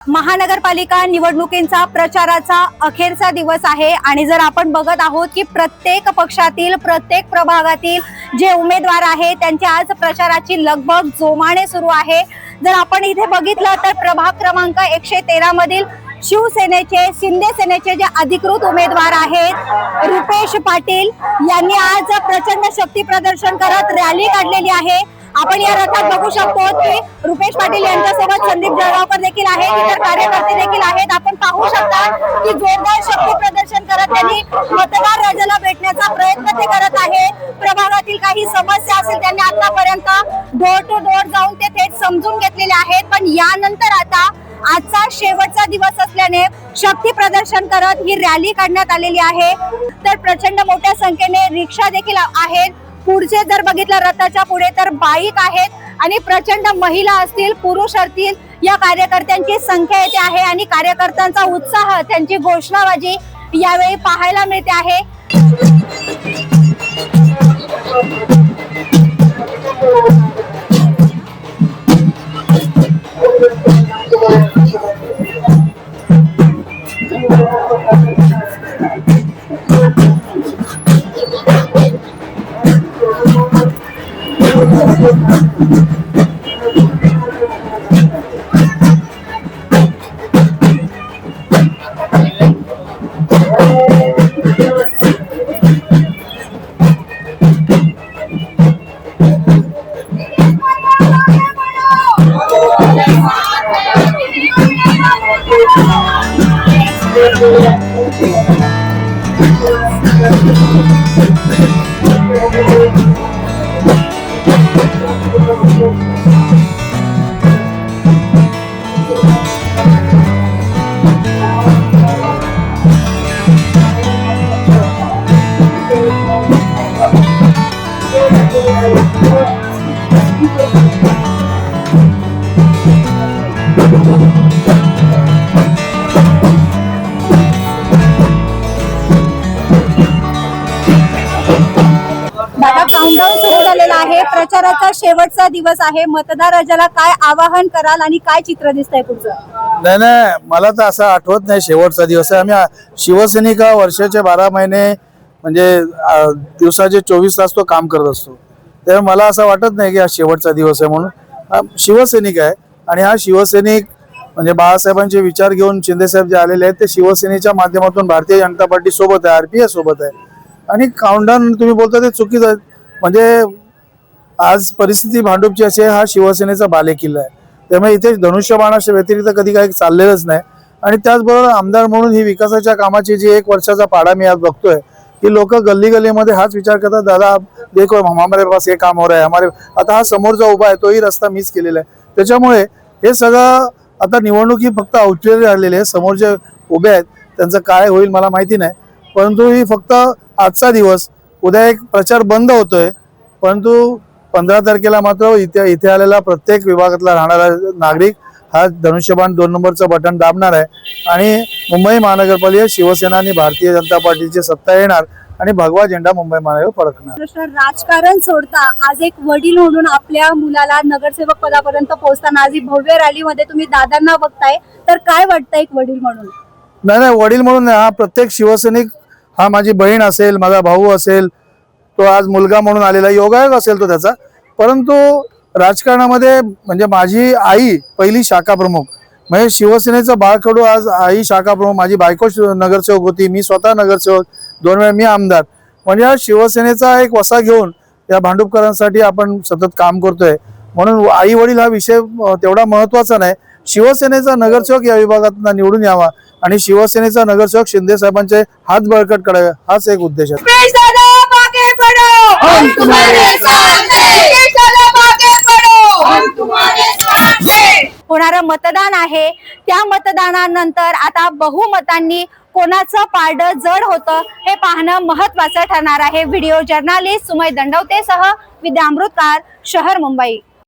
महानगरपालिका निवडणुकींचा प्रचाराचा अखेरचा दिवस आहे आणि जर आपण बघत आहोत की प्रत्येक पक्षातील प्रत्येक प्रभागातील जे उमेदवार आहेत त्यांची आज प्रचाराची लगबग जोमाने सुरू आहे. जर आपण इथे बघितलं तर प्रभाग क्रमांक एकशे तेरा मधील शिवसेनेचे शिंदे सेनेचे जे अधिकृत उमेदवार आहेत रुपेश पाटील यांनी आज प्रचंड शक्ती प्रदर्शन करत रॅली काढलेली आहे. आपण या रथात बघू शकतो की रुपेश पाटील यांच्यासोबत संदीप जळगावकर देखील आहेत इतर कार्यकर्ते देखील आहेत. आपण पाहू शकता की जोरदार शक्ती प्रदर्शन करत त्यांनी मतदार राजाला भेटण्याचा प्रयत्न ते करत आहे. प्रभागातील काही समस्या असेल त्यांनी आतापर्यंत डोर टू डोर जाऊन ते थेट समजून घेतलेले आहेत. पण यानंतर आता आजचा शेवटचा दिवस असल्याने शक्ती प्रदर्शन करत ही रॅली काढण्यात आलेली आहे. तर प्रचंड मोठ्या संख्येने रिक्षा देखील आहेत. पुढचे जर बघितलं रथाच्या पुढे तर बाईक आहेत आणि प्रचंड महिला असतील पुरुष असतील या कार्यकर्त्यांची संख्या येते आहे आणि कार्यकर्त्यांचा उत्साह त्यांची घोषणाबाजी यावेळी पाहायला मिळते आहे. दादा आहे प्रचाराचा शेवटचा दिवस आहे. मतदार राजाला काय आवाहन कराल आणि काय चित्र दिसतंय पुढचं? नाही नाही मला तर असं आठवत नाही शेवटचा दिवस आहे. आम्ही शिवसैनिका वर्षाचे बारा महिने म्हणजे दिवसाचे चोवीस तास तो काम करत असतो. त्यामुळे मला असं वाटत नाही की हा शेवटचा दिवस आहे म्हणून. हा शिवसैनिक आहे आणि हा शिवसैनिक म्हणजे बाळासाहेबांचे विचार घेऊन शिंदेसाहेब जे आलेले आहेत ते शिवसेनेच्या माध्यमातून भारतीय जनता पार्टी सोबत आहे आरपीआय सोबत आहे. आणि काउंटडाऊन तुम्ही बोलता ते चुकीचं आहे. म्हणजे आज परिस्थिती भांडूपची अशी आहे हा शिवसेनेचा बालेकिल्ला आहे. त्यामुळे इथे धनुष्यबाणाच्या व्यतिरिक्त कधी काही चाललेलंच नाही. आणि त्याचबरोबर आमदार म्हणून ही विकासाच्या कामाची जी एक वर्षाचा पाडा मी आज बघतोय की लोक गल्ली गल्लीमध्ये हाच विचार करतात दादा देखो हमारे पास हे काम हो रहा है हमारे आता हा समोर जो उभा आहे तोही रस्ता मिस केलेला आहे. त्याच्यामुळे हे सगळं आता निवडणुकी फक्त औचित्य राहिलेली आहे समोर जे उभे आहेत त्यांचं काय होईल मला माहिती नाही. परंतु ही फक्त आजचा दिवस उद्या एक प्रचार बंद होतोय परंतु पंधरा तारखेला मात्र इथे इथे आलेला प्रत्येक विभागातला राहणारा नागरिक हा धनुष्यबाण दोन नंबरचं बटन दाबणार आहे. आणि मुंबई महानगरपालिका शिवसेना आणि भारतीय जनता पार्टीची सत्ता येणार आणि भगवा झेंडा मुंबई महानगर फडकणार. राजकारण सोडता आज एक वडील म्हणून आपल्या मुलाला नगरसेवक पदापर्यंत पोहोचताना आज ही भव्य रॅलीमध्ये तुम्ही दादांना बघताय. तर काय वाटतं एक वडील म्हणून? नाही नाही वडील म्हणून हा प्रत्येक शिवसैनिक हा माझी बहीण असेल माझा भाऊ असेल तो आज मुलगा म्हणून आलेला योगायोग असेल तो त्याचा. परंतु राजकारणामध्ये म्हणजे माझी आई पहिली शाखा प्रमुख. म्हणजे शिवसेनेचं बाळकडू आज आई शाखा प्रमुख. माझी बायको नगरसेवक होती. मी स्वतः नगरसेवक. दोन वेळा मी आमदार. म्हणजे हा शिवसेनेचा एक वसा घेऊन या भांडुपकरांसाठी आपण सतत काम करतोय. म्हणून आई वडील हा विषय तेवढा महत्त्वाचा नाही. शिवसेनेचा नगरसेवक या विभागात निवडून यावा आणि शिवसेनेचा नगरसेवक शिंदे साहेबांचे हात बळकट करावे. हाच एक उद्देश आहे रुपेश दादा मागे पडो हम तुम्हारे साथ हैं। दादा मागे पडो हम तुम्हारे साथ हैं। होणारं मतदान आहे. त्या मतदानानंतर आता बहुमतांनी कोणाचं पारड जड होतं हे पाहणं महत्वाचं ठरणार आहे. व्हिडिओ जर्नालिस्ट सुमय दंडवतेसह विद्या अमृतकार शहर मुंबई.